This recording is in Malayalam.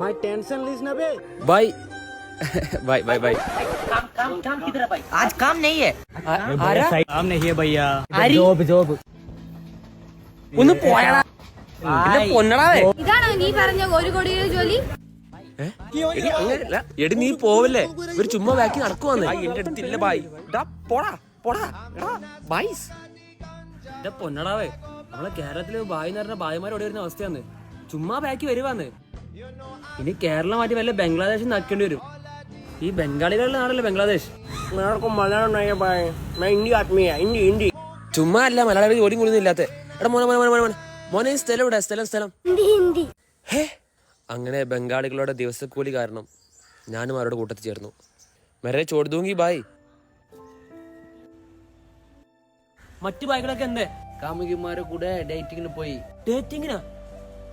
भाई टेंशन लीस ना बे ബൈ ബൈ ബൈ ബൈ आज काम नहीं है ആരാ काम नहीं है भैया ആരി? जॉब जॉब ഒന്ന് പോയാ പൊന്നടാവേ ഇതാണോ നീ പറഞ്ഞ ഒരു കോടിയുടെ ജോലി എടി അങ്ങനെയല്ല എടി നീ പോവല്ലേ ഇവര് ചുമ്മാ ബാക്കി നടക്കുവാന്ന് എന്റെ അടുത്തില്ല ബായ് ഡാ പോടാ പോടാ എടാ ബൈസ് എന്റെ പൊന്നടാവേ നമ്മളെ കേരളത്തില് ബായ് എന്ന് പറഞ്ഞ ബായിമാർ ഓടി വരുന്ന അവസ്ഥയാന്ന് ചുമ്മാ ബാക്കി വരുവാന്ന് ഇനി കേരളം മാറ്റി വല്ല ബംഗ്ലാദേശ് നക്കേണ്ടി വരും. ഈ ബംഗാളികളുടെ നാടല്ലേ ബംഗ്ലാദേശ്? ചുമ്മാ അല്ല മലയാളികൾ ജോലി കൂടുന്നില്ലാത്ത എടാ മോനെ മോനെ മോനെ മോനെ. മോനെ സ്ഥലം സ്ഥലം ഹേ അങ്ങനെ ബംഗാളികളുടെ ദിവസക്കൂലി കാരണം ഞാനും അവരുടെ കൂട്ടത്തിൽ ചേർന്നു. മെരെ ചോടുതൂങ്കി ബായ് മറ്റു ബായ്കളൊക്കെ എന്തേ? കാമുകിമാരെ കൂടെ ഡേറ്റിങ്ങിന് പോയി. ഡേറ്റിങ്ങിനാ